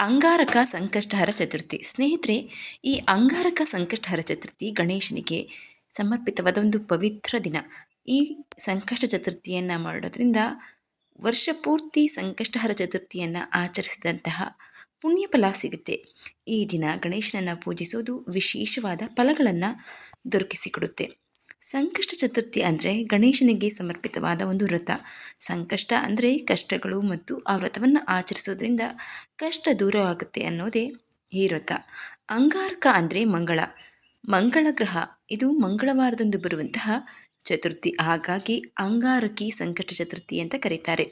ಅಂಗಾರಕ ಸಂಕಷ್ಟಹರ ಚತುರ್ಥಿ. ಸ್ನೇಹಿತರೆ, ಈ ಅಂಗಾರಕ ಸಂಕಷ್ಟಹರ ಚತುರ್ಥಿ ಗಣೇಶನಿಗೆ ಸಮರ್ಪಿತವಾದ ಒಂದು ಪವಿತ್ರ ದಿನ. ಈ ಸಂಕಷ್ಟ ಚತುರ್ಥಿಯನ್ನು ಮಾಡೋದ್ರಿಂದ ವರ್ಷ ಪೂರ್ತಿ ಸಂಕಷ್ಟಹರ ಚತುರ್ಥಿಯನ್ನು ಆಚರಿಸಿದಂತಹ ಪುಣ್ಯ ಫಲ ಸಿಗುತ್ತೆ. ಈ ದಿನ ಗಣೇಶನನ್ನು ಪೂಜಿಸೋದು ವಿಶೇಷವಾದ ಫಲಗಳನ್ನು ದೊರಕಿಸಿಕೊಡುತ್ತೆ. ಸಂಕಷ್ಟ ಚತುರ್ಥಿ ಅಂದರೆ ಗಣೇಶನಿಗೆ ಸಮರ್ಪಿತವಾದ ಒಂದು ವ್ರತ. ಸಂಕಷ್ಟ ಅಂದರೆ ಕಷ್ಟಗಳು ಮತ್ತು ಆ ವ್ರತವನ್ನು ಆಚರಿಸೋದ್ರಿಂದ ಕಷ್ಟ ದೂರವಾಗುತ್ತೆ ಅನ್ನೋದೇ ಈ ವ್ರತ. ಅಂಗಾರಕ ಅಂದರೆ ಮಂಗಳ. ಮಂಗಳ ಗ್ರಹ. ಇದು ಮಂಗಳವಾರದಂದು ಬರುವಂತಹ ಚತುರ್ಥಿ. ಹಾಗಾಗಿ ಅಂಗಾರಕಿ ಸಂಕಷ್ಟ ಚತುರ್ಥಿ ಅಂತ ಕರೀತಾರೆ.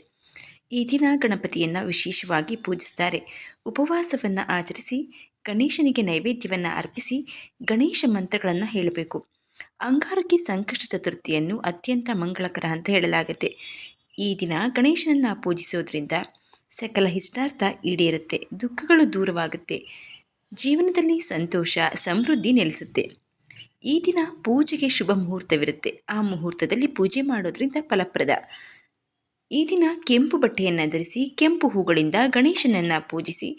ಈ ದಿನ ಗಣಪತಿಯನ್ನು ವಿಶೇಷವಾಗಿ ಪೂಜಿಸ್ತಾರೆ. ಉಪವಾಸವನ್ನು ಆಚರಿಸಿ ಗಣೇಶನಿಗೆ ನೈವೇದ್ಯವನ್ನು ಅರ್ಪಿಸಿ ಗಣೇಶ ಮಂತ್ರಗಳನ್ನು ಹೇಳಬೇಕು. ಅಂಗಾರಕಿ ಸಂಕಷ್ಟ ಚತುರ್ಥಿಯನ್ನು ಅತ್ಯಂತ ಮಂಗಳಕರ ಅಂತ ಹೇಳಲಾಗುತ್ತೆ. ಈ ದಿನ ಗಣೇಶನನ್ನು ಪೂಜಿಸೋದ್ರಿಂದ ಸಕಲ ಇಷ್ಟಾರ್ಥ ಈಡೇರುತ್ತೆ, ದುಃಖಗಳು ದೂರವಾಗುತ್ತೆ, ಜೀವನದಲ್ಲಿ ಸಂತೋಷ, ಸಮೃದ್ಧಿ ನೆಲೆಸುತ್ತೆ. ಈ ದಿನ ಪೂಜೆಗೆ ಶುಭ ಮುಹೂರ್ತವಿರುತ್ತೆ. ಆ ಮುಹೂರ್ತದಲ್ಲಿ ಪೂಜೆ ಮಾಡೋದ್ರಿಂದ ಫಲಪ್ರದ. ಈ ದಿನ ಕೆಂಪು ಬಟ್ಟೆಯನ್ನು ಧರಿಸಿ, ಕೆಂಪು ಹೂಗಳಿಂದ ಗಣೇಶನನ್ನು ಪೂಜಿಸಿ,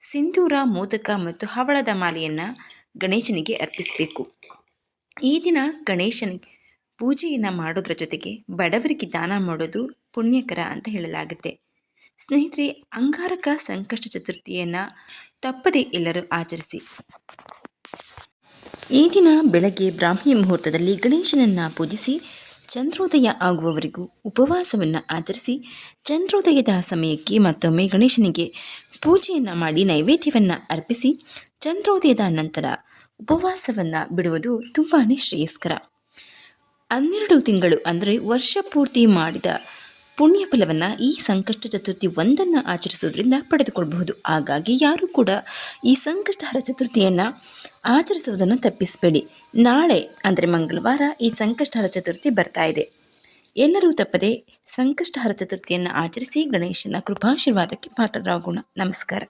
ಸಿಂಧೂರ, ಮೋದಕ ಮತ್ತು ಹವಳದ ಮಾಲೆಯನ್ನು ಗಣೇಶನಿಗೆ ಅರ್ಪಿಸಬೇಕು. ಈ ದಿನ ಗಣೇಶನಿಗೆ ಪೂಜೆಯನ್ನು ಮಾಡೋದ್ರ ಜೊತೆಗೆ ಬಡವರಿಗೆ ದಾನ ಮಾಡೋದು ಪುಣ್ಯಕರ ಅಂತ ಹೇಳಲಾಗುತ್ತೆ. ಸ್ನೇಹಿತರೆ, ಅಂಗಾರಕ ಸಂಕಷ್ಟ ಚತುರ್ಥಿಯನ್ನು ತಪ್ಪದೇ ಎಲ್ಲರೂ ಆಚರಿಸಿ. ಈ ದಿನ ಬೆಳಗ್ಗೆ ಬ್ರಾಹ್ಮಿ ಮುಹೂರ್ತದಲ್ಲಿ ಗಣೇಶನನ್ನು ಪೂಜಿಸಿ, ಚಂದ್ರೋದಯ ಆಗುವವರೆಗೂ ಉಪವಾಸವನ್ನು ಆಚರಿಸಿ, ಚಂದ್ರೋದಯದ ಸಮಯಕ್ಕೆ ಮತ್ತೊಮ್ಮೆ ಗಣೇಶನಿಗೆ ಪೂಜೆಯನ್ನು ಮಾಡಿ ನೈವೇದ್ಯವನ್ನು ಅರ್ಪಿಸಿ, ಚಂದ್ರೋದಯದ ನಂತರ ಉಪವಾಸವನ್ನು ಬಿಡುವುದು ತುಂಬಾ ಶ್ರೇಯಸ್ಕರ. ಹನ್ನೆರಡು ತಿಂಗಳು ಅಂದರೆ ವರ್ಷ ಪೂರ್ತಿ ಮಾಡಿದ ಪುಣ್ಯ ಫಲವನ್ನು ಈ ಸಂಕಷ್ಟ ಚತುರ್ಥಿ ಒಂದನ್ನು ಆಚರಿಸೋದ್ರಿಂದ ಪಡೆದುಕೊಳ್ಳಬಹುದು ಹಾಗಾಗಿ ಯಾರೂ ಕೂಡ ಈ ಸಂಕಷ್ಟಹರ ಚತುರ್ಥಿಯನ್ನು ಆಚರಿಸುವುದನ್ನು ತಪ್ಪಿಸಬೇಡಿ. ನಾಳೆ ಅಂದರೆ ಮಂಗಳವಾರ ಈ ಸಂಕಷ್ಟಹರ ಚತುರ್ಥಿ ಬರ್ತಾ ಇದೆ. ಎಲ್ಲರೂ ತಪ್ಪದೆ ಸಂಕಷ್ಟಹರ ಚತುರ್ಥಿಯನ್ನು ಆಚರಿಸಿ ಗಣೇಶನ ಕೃಪಾಶೀರ್ವಾದಕ್ಕೆ ಪಾತ್ರರಾಗೋಣ. ನಮಸ್ಕಾರ.